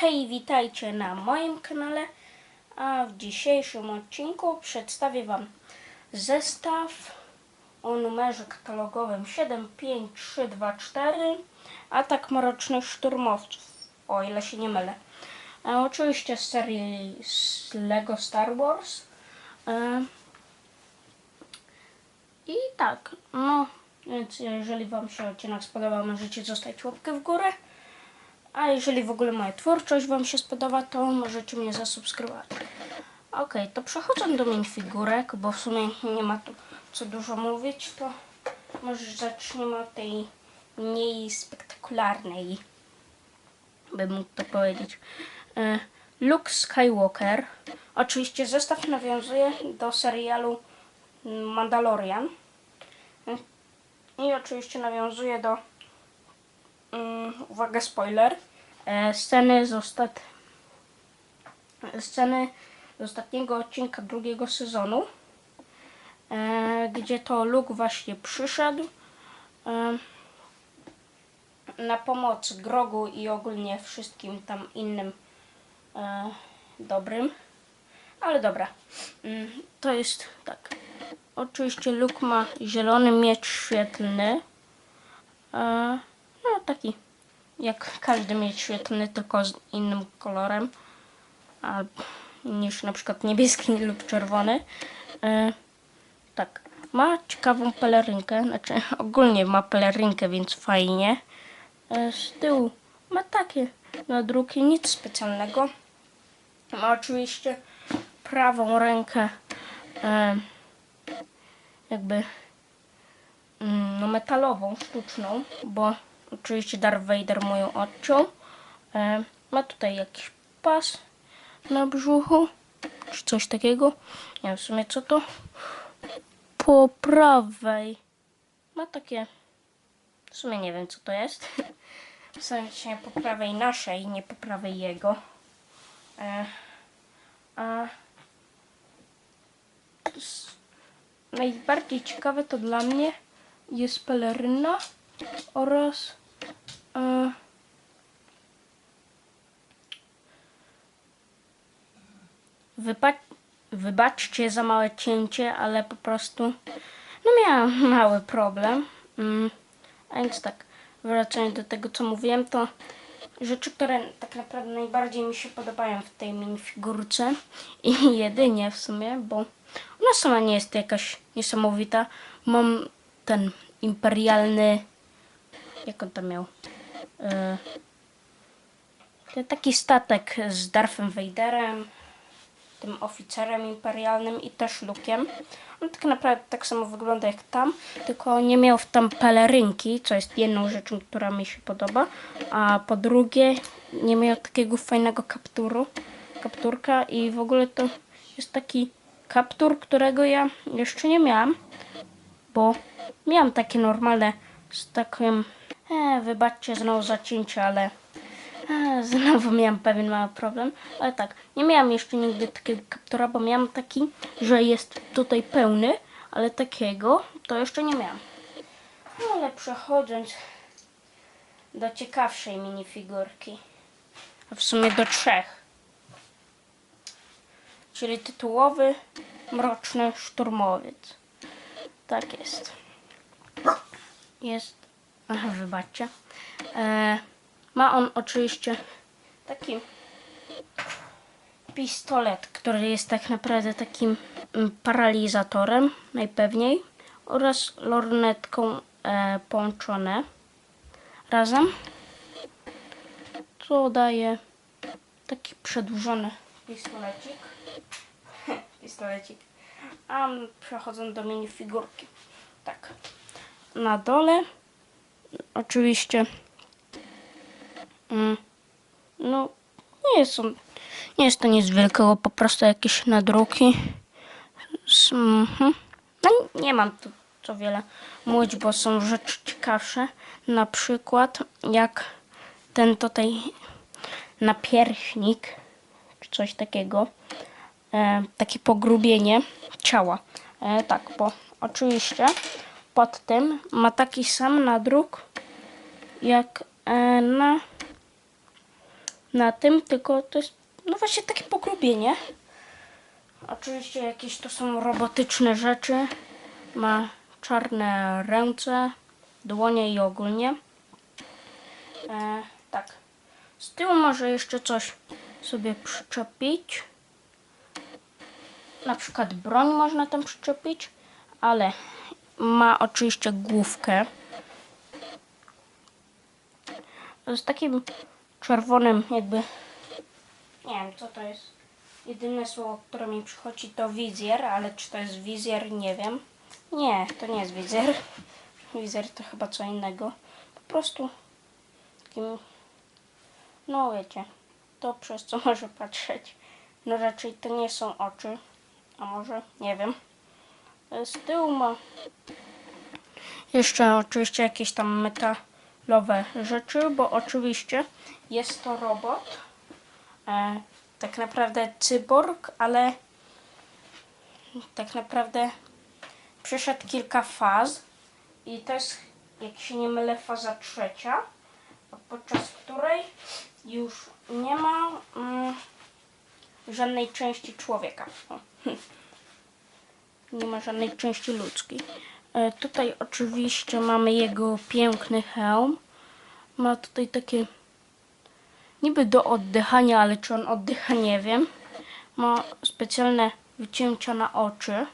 Hej, witajcie na moim kanale, a w dzisiejszym odcinku przedstawię Wam zestaw o numerze katalogowym 75324 Atak Mrocznych Szturmowców, o ile się nie mylę. E, oczywiście z serii z Lego Star Wars. E, I tak, no, więc jeżeli Wam się odcinek spodobał, możecie zostawić łapkę w górę. A jeżeli w ogóle moja twórczość Wam się spodoba, to możecie mnie zasubskrybować. Ok, to przechodząc do minifigurek, bo w sumie nie ma tu co dużo mówić, to może zaczniemy od tej mniej spektakularnej, bym mógł to powiedzieć. E, Luke Skywalker. Oczywiście zestaw nawiązuje do serialu Mandalorian. I oczywiście nawiązuje do Mm, uwaga, spoiler. E, sceny z ostat... sceny z ostatniego odcinka drugiego sezonu, e, gdzie to Luke właśnie przyszedł e, na pomoc Grogu i ogólnie wszystkim tam innym dobrym. Ale dobra, Mm, to jest tak. Oczywiście Luke ma zielony miecz świetlny. No taki jak każdy mieć świetlny, tylko z innym kolorem niż na przykład niebieski lub czerwony. E, tak, ma ciekawą pelerynkę, znaczy ogólnie ma pelerynkę, więc fajnie. E, z tyłu ma takie nadruki, nic specjalnego. Ma oczywiście prawą rękę e, jakby mm, no metalową, sztuczną, bo oczywiście Darth Vader mu ją odciął. E, ma tutaj jakiś pas na brzuchu, czy coś takiego. Nie wiem w sumie co to. Po prawej ma takie, w sumie nie wiem co to jest. W sensie po prawej naszej, nie po prawej jego. E, a najbardziej ciekawe to dla mnie jest peleryna oraz e, wypa- wybaczcie za małe cięcie, ale po prostu no miałam mały problem. Mm, a więc tak, wracając do tego co mówiłem, to rzeczy, które tak naprawdę najbardziej mi się podobają w tej minifigurce i jedynie w sumie, bo ona sama nie jest jakaś niesamowita. Mam ten imperialny jak on tam miał? Ten taki statek z Darthem Vaderem, tym oficerem imperialnym i też Luke'em. On tak naprawdę tak samo wygląda jak tam, tylko nie miał w tam pelerynki, co jest jedną rzeczą, która mi się podoba, a po drugie nie miał takiego fajnego kapturu, kapturka i w ogóle to jest taki kaptur, którego ja jeszcze nie miałam, bo miałam takie normalne z takim, e, wybaczcie znowu zacięcie, ale e, znowu miałam pewien mały problem, ale tak, nie miałam jeszcze nigdy takiego kaptura, bo miałam taki, że jest tutaj pełny, ale takiego to jeszcze nie miałam. No ale przechodząc do ciekawszej minifigurki, a w sumie do trzech, czyli tytułowy Mroczny Szturmowiec. Tak jest jest. Aha, wybaczcie. E, ma on oczywiście taki pistolet, który jest tak naprawdę takim mm, paralizatorem, najpewniej, oraz lornetką e, połączone razem, co daje taki przedłużony pistolecik. pistolecik. A przechodząc do minifigurki. Tak na dole. Oczywiście. Mm, no, nie nie jest to nic wielkiego, po prostu jakieś nadruki. Mhm. No, nie mam tu co wiele mówić, bo są rzeczy ciekawsze. Na przykład jak ten tutaj napierśnik, czy coś takiego. E, takie pogrubienie ciała. E, tak, bo oczywiście pod tym ma taki sam nadruk jak e, na na tym, tylko to jest no właśnie takie pogrubienie. Oczywiście jakieś to są robotyczne rzeczy. Ma czarne ręce, dłonie i ogólnie. E, tak. Z tyłu może jeszcze coś sobie przyczepić. Na przykład broń można tam przyczepić, ale ma oczywiście główkę. Z takim czerwonym jakby nie wiem co to jest. Jedyne słowo, które mi przychodzi to wizjer, ale czy to jest wizjer nie wiem. Nie, to nie jest wizjer. Wizjer to chyba co innego. Po prostu takim no wiecie, to przez co może patrzeć. No raczej to nie są oczy. A może? Nie wiem. Z tyłu ma jeszcze oczywiście jakieś tam metalowe rzeczy, bo oczywiście jest to robot. E, tak naprawdę cyborg, ale tak naprawdę przeszedł kilka faz i to jest, jak się nie mylę, faza trzecia, podczas której już nie ma mm, żadnej części człowieka. Nie ma żadnej części ludzkiej. E, tutaj oczywiście mamy jego piękny hełm. Ma tutaj takie niby do oddychania, ale czy on oddycha nie wiem. Ma specjalne wycięcia na oczy.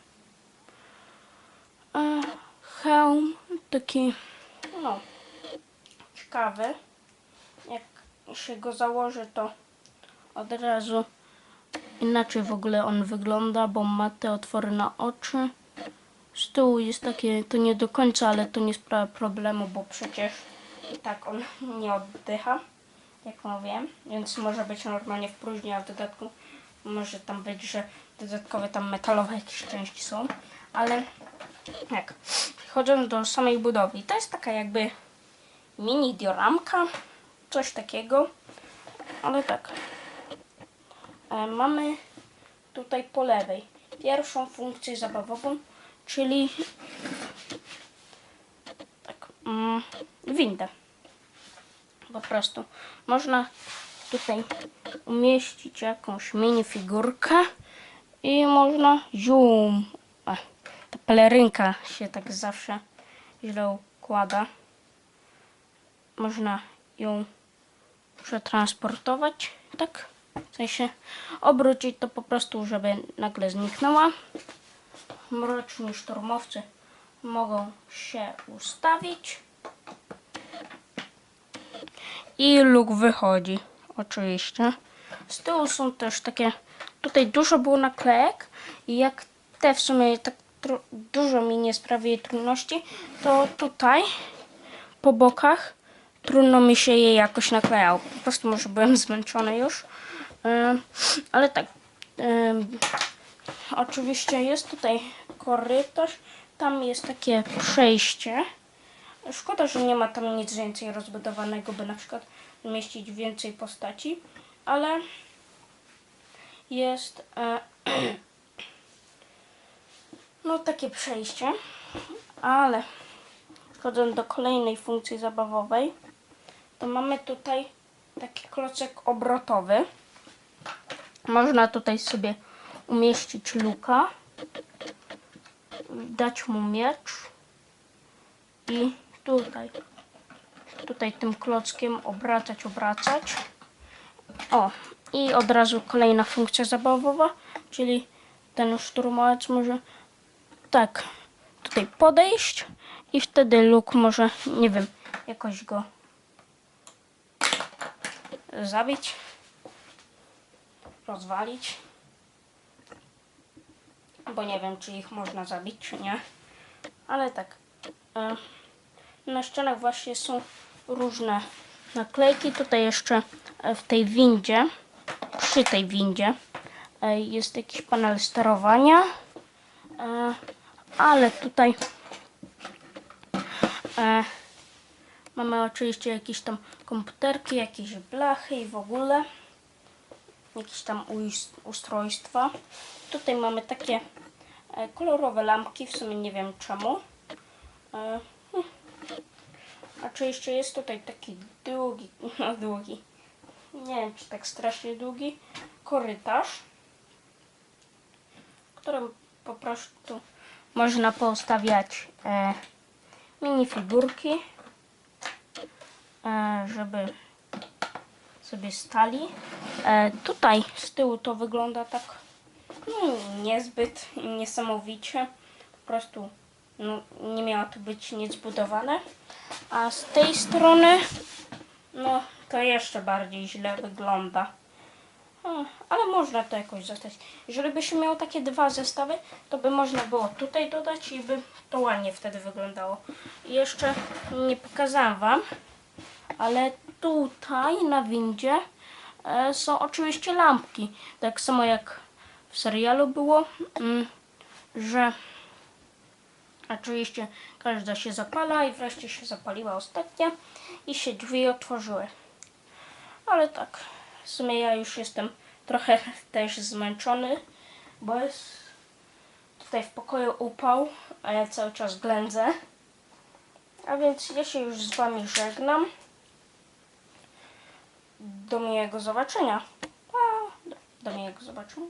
E, hełm taki no ciekawy. Jak się go założy, to od razu inaczej w ogóle on wygląda, bo ma te otwory na oczy. Z tyłu jest takie, to nie do końca, ale to nie sprawia problemu, bo przecież i tak on nie oddycha, jak mówiłem, więc może być normalnie w próżni, a w dodatku może tam być, że dodatkowe tam metalowe jakieś części są, ale jak przechodząc do samej budowy, to jest taka jakby mini dioramka, coś takiego, ale tak. E, mamy tutaj po lewej pierwszą funkcję zabawową, czyli tak, mm, windę. Po prostu można tutaj umieścić jakąś minifigurkę i można zium. A, ta pelerynka się tak zawsze źle układa. Można ją przetransportować, tak? W sensie obrócić to po prostu, żeby nagle zniknęła. Mroczni szturmowcy mogą się ustawić. I luk wychodzi, oczywiście. Z tyłu są też takie, tutaj dużo było naklejek i jak te w sumie tak dużo mi nie sprawiły trudności, to tutaj po bokach trudno mi się je jakoś naklejało. Po prostu może byłem zmęczony już. Ym, Ale tak. ym, Oczywiście jest tutaj korytarz. Tam jest takie przejście. Szkoda, że nie ma tam nic więcej rozbudowanego, by na przykład mieścić więcej postaci, ale jest e, no takie przejście, ale wchodząc do kolejnej funkcji zabawowej, to mamy tutaj taki klocek obrotowy. Można tutaj sobie umieścić luka, dać mu miecz i tutaj, tutaj tym klockiem obracać, obracać. O, i od razu kolejna funkcja zabawowa, czyli ten szturmowiec może tak tutaj podejść i wtedy luk może, nie wiem, jakoś go zabić, rozwalić. Bo nie wiem, czy ich można zabić, czy nie. Ale tak. E, na ścianach właśnie są różne naklejki. Tutaj jeszcze e, w tej windzie, przy tej windzie e, jest jakiś panel sterowania. Ale tutaj mamy oczywiście jakieś tam komputerki, jakieś blachy i w ogóle jakieś tam ustrojstwa. Tutaj mamy takie e, kolorowe lampki, w sumie nie wiem czemu. E, hmm. A czy jeszcze jest tutaj taki długi, no długi, nie wiem czy tak strasznie długi, korytarz, w którym po prostu można postawiać e, minifigurki, e, żeby sobie stali. E, tutaj z tyłu to wygląda tak no, niezbyt niesamowicie. Po prostu no, nie miało tu być nic budowane. A z tej strony no to jeszcze bardziej źle wygląda. Hmm, ale można to jakoś zostać. Jeżeli byś miał takie dwa zestawy, to by można było tutaj dodać i by to ładnie wtedy wyglądało. I jeszcze nie pokazałam Wam, ale tutaj na windzie e, są oczywiście lampki. Tak samo jak w serialu było, mm, że oczywiście każda się zapala i wreszcie się zapaliła ostatnia i się drzwi otworzyły. Ale tak, w sumie ja już jestem trochę też zmęczony, bo jest tutaj w pokoju upał, a ja cały czas ględzę. A więc ja się już z Wami żegnam. Do miłego zobaczenia. Do, do miłego zobaczenia.